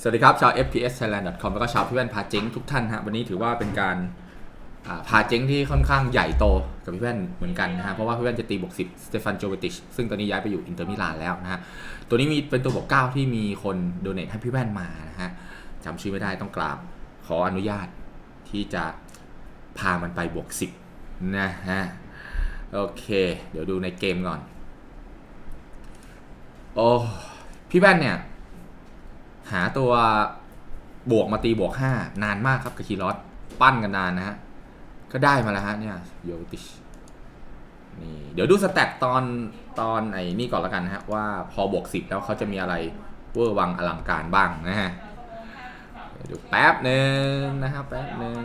สวัสดีครับ ชาว FPS Thailand com แล้วก็ชาวพี่แว่นพาเจ๊งทุกท่านฮะวันนี้ถือว่าเป็นการาพาเจ๊งที่ค่อนข้างใหญ่โตกับพี่แว่นเหมือนกันนะฮะเพราะว่าพี่แว่นจะตีบวก10สเตฟานโจเวติชซึ่งตอนนี้ย้ายไปอยู่อินเตอร์มิลานแล้วนะฮะตัวนี้มีเป็นตัวบวก9ที่มีคนโดเนทให้พี่แว่นมานะฮะจำชื่อไม่ได้ต้องกราบขออนุญาตที่จะพามันไปบวก10นะฮะโอเค เดี๋ยวดูในเกมก่อนโอ้พี่แว่นเนี่ย หาตัวบวกมาตีบวก 5 นานมากครับกับคีรอสปั้นกันนานนะฮะ ก็ได้มาแล้วฮะเนี่ยโยติชนี่เดี๋ยวดูสแตทตอนตอนไอ้นี่ก่อนแล้วกันนะฮะ ว่าพอบวก 10 แล้วเขาจะมีอะไรเวอร์วังอลังการบ้างนะฮะเดี๋ยวดูแป๊บหนึ่งนะครับแป๊บหนึ่ง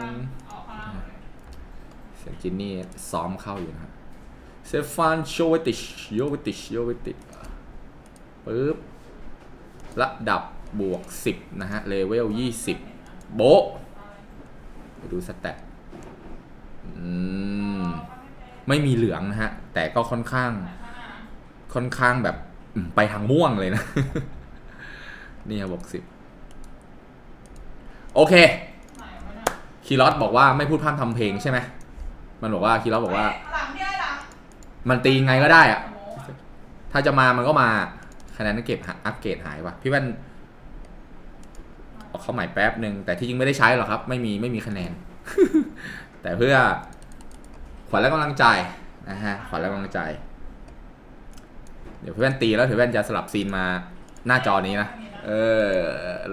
เสียงจินนี่ซ้อมเข้าอยู่นะครับเซฟานโชเวติชโยเวติชโยเวติชปึ๊บระดับ บวก 10 นะฮะ เลเวล 20 โบไปดูสแตทอืมไม่มีเหลืองนะฮะ แต่ก็ค่อนข้าง ค่อนข้างแบบไปทางม่วงเลยนะ นี่บวก10โอเค คีรอสบอกว่าไม่พูดพร่ำทำเพลงใช่ไหม มันบอกว่าคีรอสบอกว่า มันตีไงก็ได้อะถ้าจะมามันก็มาคะแนนเก็บอัปเกรดหายว่ะ พี่แว่น เข้าใหม่แป๊บหนึ่งแต่ที่จริงไม่ได้ใช้หรอกครับ ไม่มีไม่มีคะแนน แต่เพื่อขวัญและกำลังใจนะฮะขวัญและกำลังใจ เดี๋ยวเพี่แว่นตีแล้วเดี๋ยวพี่แว่นจะสลับซีนมาหน้าจอนี้นะเออ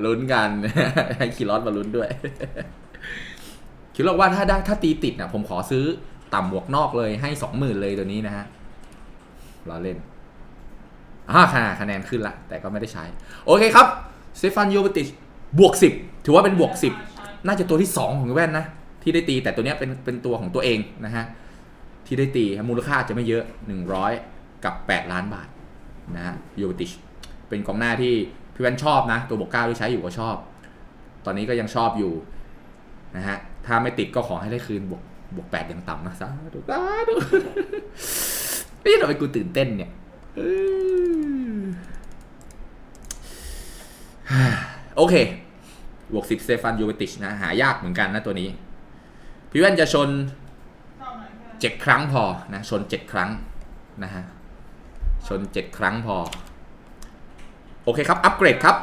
ลุ้นกันให้คีรอสมาลุ้นด้วยคิดว่าถ้าได้ถ้าตีติดนะผมขอซื้อต่ำบวกนอกเลยให้สองหมื่นเลยตัวนี้นะฮะรอเล่นอ่าคะคะแนนขึ้นละ แต่ก็ไม่ได้ใช้ โอเคครับสเตฟานโยบติช บวกสิบถือว่าเป็นบวกสิบน่าจะตัวที่ 2 ของแว่นนะ ที่ได้ตีแต่ตัวนี้เป็นเป็นตัวของตัวเองนะฮะ ที่ได้ตีมูลค่าจะไม่เยอะ 100 กับ 8 ล้านบาทนะฮะยเบติชเป็นกองหน้าที่พี่แว่นชอบนะ ตัวบวกเก้าที่ใช้อยู่ก็ชอบ ตอนนี้ก็ยังชอบอยู่นะฮะถ้าไม่ติดก็ขอให้ได้คืนบวกบวกแปดย่างต่ำนะสาธุสาธุนี่ทำไมกูตื่นเต้นเนี่ยเออ โอเคบวกสิบเซฟานยูเวติชนะ หายากเหมือนกันนะตัวนี้ พี่แว่นจะชนเพื่อนเจ็ดครั้งพอนะชนเจ็ดครั้งนะฮะชนเจ็ดครั้งพอ โอเคครับ อัปเกรดครับ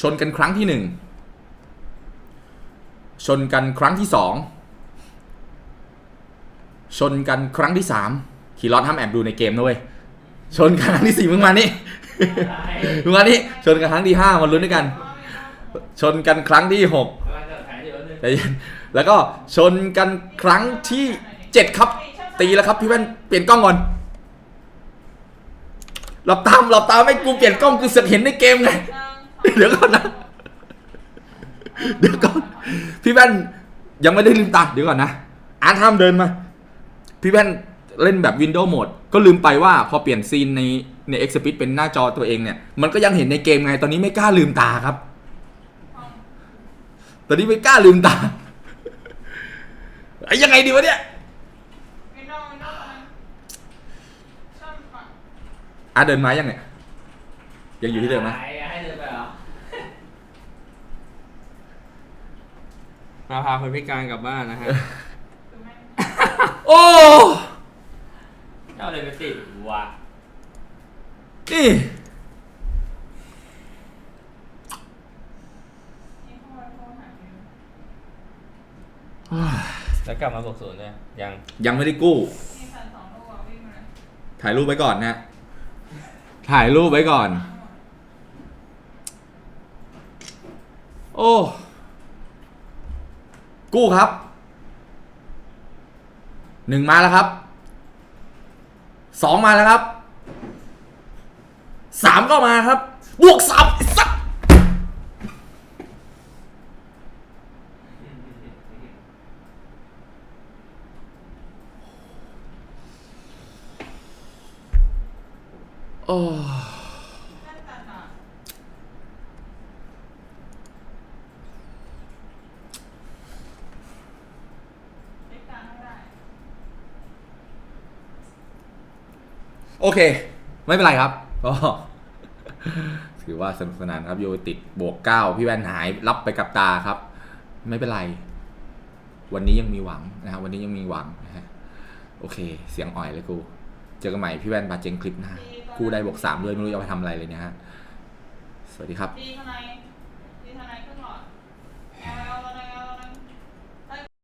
ชนกันครั้งที่หนึ่งชนกันครั้งที่สองชนกันครั้งที่สามขี่รถห้ามแอบดูในเกมนะเว้ยชนกันครั้งที่สี่มึงมานี่ มึงมานี่ชนกันครั้งที่ห้ามาลุ้นด้วยกัน ชนกันครั้งที่หกกำลังจะถ่ายอยู่แล้วนึงใจเย็นแล้วก็ชนกันครั้งที่เจ็ดครับ ตีแล้วครับพี่แว่นเปลี่ยนกล้องก่อนหลับตามหลับตาไม่กูเปลี่ยนกล้องกูเสือกเห็นในเกมไงเดี๋ยวก่อนนะเดี๋ยวก่อนพี่แว่นยังไม่ได้ลืมตาเดี๋ยวก่อนนะอาร์ตห้ามเดินมา พี่แว่นเล่นแบบวินโดว์โหมดก็ลืมไปว่าพอเปลี่ยนซีนใน ใน e x p ิ t เป็นหน้าจอตัวเองเนี่ย มันก็ยังเห็นในเกมไง ตอนนี้ไม่กล้าลืมตาครับ ตอนนี้ไม่กล้าลืมตาไอ้ยังไงดีวะเนี่ยวินโดว์วินโดว์อะไรชอบฝั่งอาร์ตเดินมายังเนี่ยยังอยู่ที่เดิมไหมให้ให้เดินไปเหรอมาพาคนพิการกลับบ้านนะฮะคือแม่งโอ้ เจ้าเลยไปติดว่ะ นี่นี่โทษโทษหาเงินแล้วกลับมาบวกศูนย์เนี่ยยังยังไม่ได้กู้นี่สั่นสองลูกอะวิ่งมาเลยถ่ายรูปไว้ก่อนนะ ถ่ายรูปไว้ก่อน โอ้ กู้ครับ หนึ่งมาแล้วครับ สองมาแล้วครับ สามก็มาครับ บวกสามสัสโอ้โอเค ไม่เป็นไรครับก็ ถือว่าสนุกสนานครับโยติดบวกเก้าพี่แว่นหายรับไปกับตาครับ ไม่เป็นไร วันนี้ยังมีหวังนะฮะวันนี้ยังมีหวังนะฮะโอเค เสียงอ่อยเลยกู เจอกันใหม่พี่แว่นบาเจงคลิปหน้ากูได้บวกสามด้วยไม่รู้จะไปทำอะไรเลยเนี่ยฮะสวัสดีครับ